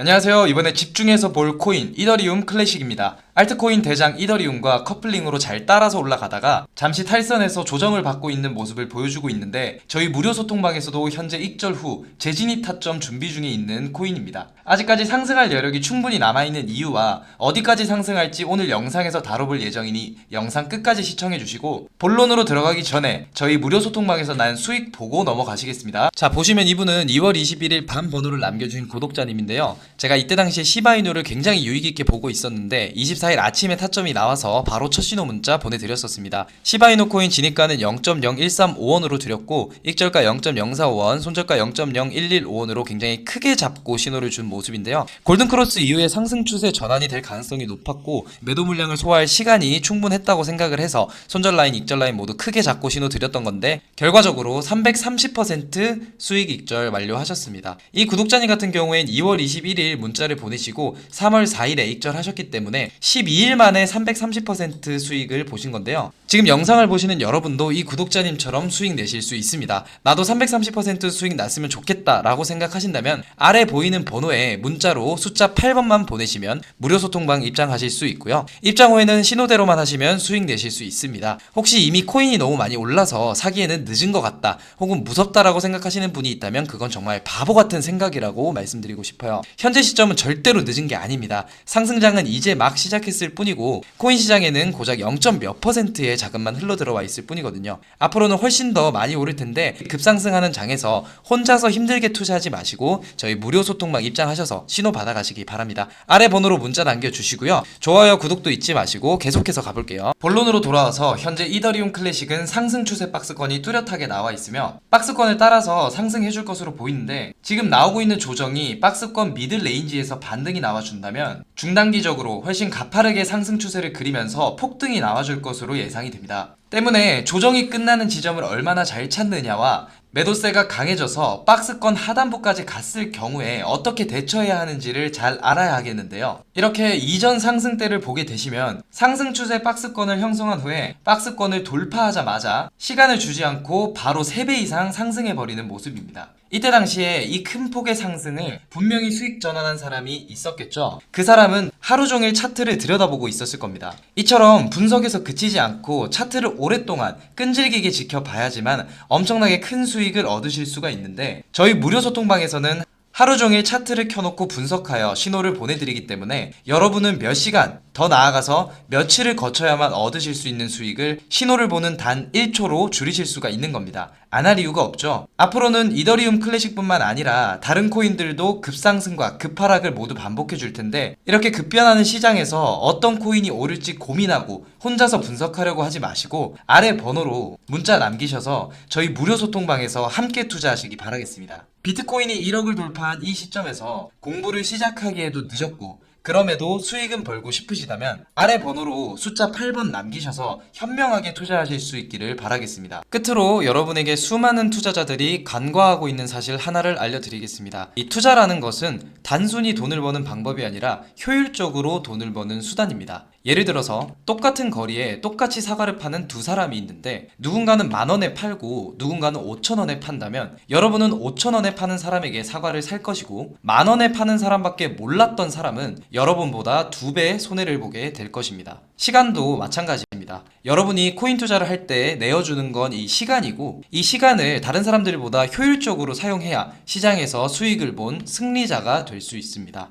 안녕하세요. 이번에 집중해서 볼 코인 이더리움 클래식입니다. 알트코인 대장 이더리움과 커플링으로 잘 따라서 올라가다가 잠시 탈선해서 조정을 받고 있는 모습을 보여주고 있는데 저희 무료 소통방에서도 현재 익절 후 재진입 타점 준비 중에 있는 코인입니다. 아직까지 상승할 여력이 충분히 남아있는 이유와 어디까지 상승할지 오늘 영상에서 다뤄볼 예정이니 영상 끝까지 시청해 주시고 본론으로 들어가기 전에 저희 무료 소통방에서 난 수익 보고 넘어가시겠습니다. 자 보시면 이분은 2월 21일 밤 번호를 남겨주신 구독자님인데요. 제가 이때 당시에 시바이누를 굉장히 유익있게 보고 있었는데 24일 아침에 타점이 나와서 바로 첫 신호 문자 보내드렸었습니다. 시바이누 코인 진입가는 0.0135원으로 드렸고 익절가 0.045원, 손절가 0.0115원으로 굉장히 크게 잡고 신호를 준 모습인데요. 골든크로스 이후에 상승 추세 전환이 될 가능성이 높았고 매도 물량을 소화할 시간이 충분했다고 생각을 해서 손절 라인, 익절 라인 모두 크게 잡고 신호 드렸던 건데 결과적으로 330% 수익 익절 완료하셨습니다. 이 구독자님 같은 경우엔 2월 21일 문자를 보내시고 3월 4일에 익절하셨기 때문에 12일 만에 330% 수익을 보신 건데요. 지금 영상을 보시는 여러분도 이 구독자님처럼 수익 내실 수 있습니다. 나도 330% 수익 났으면 좋겠다라고 생각하신다면 아래 보이는 번호에 문자로 숫자 8번만 보내시면 무료 소통방 입장하실 수 있고요. 입장 후에는 신호대로만 하시면 수익 내실 수 있습니다. 혹시 이미 코인이 너무 많이 올라서 사기에는 늦은 것 같다 혹은 무섭다라고 생각하시는 분이 있다면 그건 정말 바보 같은 생각이라고 말씀드리고 싶어요. 현재 시점은 절대로 늦은 게 아닙니다. 상승장은 이제 막 시작 했을 뿐이고 코인 시장에는 고작 0. 몇 퍼센트의 자금만 흘러 들어와 있을 뿐이거든요. 앞으로는 훨씬 더 많이 오를 텐데 급상승하는 장에서 혼자서 힘들게 투자하지 마시고 저희 무료 소통방 입장하셔서 신호 받아가시기 바랍니다. 아래 번호로 문자 남겨주시고요. 좋아요, 구독도 잊지 마시고 계속해서 가볼게요. 본론으로 돌아와서 현재 이더리움 클래식은 상승 추세 박스권이 뚜렷하게 나와 있으며 박스권을 따라서 상승해줄 것으로 보이는데 지금 나오고 있는 조정이 박스권 미들 레인지에서 반등이 나와준다면 중단기적으로 훨씬 가파르게 상승 추세를 그리면서 폭등이 나와줄 것으로 예상이 됩니다. 때문에 조정이 끝나는 지점을 얼마나 잘 찾느냐와 매도세가 강해져서 박스권 하단부까지 갔을 경우에 어떻게 대처해야 하는지를 잘 알아야 하겠는데요. 이렇게 이전 상승대를 보게 되시면 상승 추세 박스권을 형성한 후에 박스권을 돌파하자마자 시간을 주지 않고 바로 3배 이상 상승해버리는 모습입니다. 이때 당시에 이 큰 폭의 상승을 분명히 수익 전환한 사람이 있었겠죠. 그 사람은 하루 종일 차트를 들여다보고 있었을 겁니다. 이처럼 분석에서 그치지 않고 차트를 오랫동안 끈질기게 지켜봐야지만 엄청나게 큰 수익을 얻으실 수가 있는데 저희 무료 소통방에서는 하루 종일 차트를 켜놓고 분석하여 신호를 보내드리기 때문에 여러분은 몇 시간, 더 나아가서 며칠을 거쳐야만 얻으실 수 있는 수익을 신호를 보는 단 1초로 줄이실 수가 있는 겁니다. 안 할 이유가 없죠. 앞으로는 이더리움 클래식뿐만 아니라 다른 코인들도 급상승과 급하락을 모두 반복해 줄 텐데 이렇게 급변하는 시장에서 어떤 코인이 오를지 고민하고 혼자서 분석하려고 하지 마시고 아래 번호로 문자 남기셔서 저희 무료 소통방에서 함께 투자하시기 바라겠습니다. 비트코인이 1억을 돌파한 이 시점에서 공부를 시작하기에도 늦었고 그럼에도 수익은 벌고 싶으시다면 아래 번호로 숫자 8번 남기셔서 현명하게 투자하실 수 있기를 바라겠습니다. 끝으로 여러분에게 수많은 투자자들이 간과하고 있는 사실 하나를 알려드리겠습니다. 이 투자라는 것은 단순히 돈을 버는 방법이 아니라 효율적으로 돈을 버는 수단입니다. 예를 들어서 똑같은 거리에 똑같이 사과를 파는 두 사람이 있는데 누군가는 만 원에 팔고 누군가는 5천 원에 판다면 여러분은 5천 원에 파는 사람에게 사과를 살 것이고 만 원에 파는 사람밖에 몰랐던 사람은 여러분보다 두 배의 손해를 보게 될 것입니다. 시간도 마찬가지입니다. 여러분이 코인 투자를 할 때 내어주는 건 이 시간이고 이 시간을 다른 사람들보다 효율적으로 사용해야 시장에서 수익을 본 승리자가 될 수 있습니다.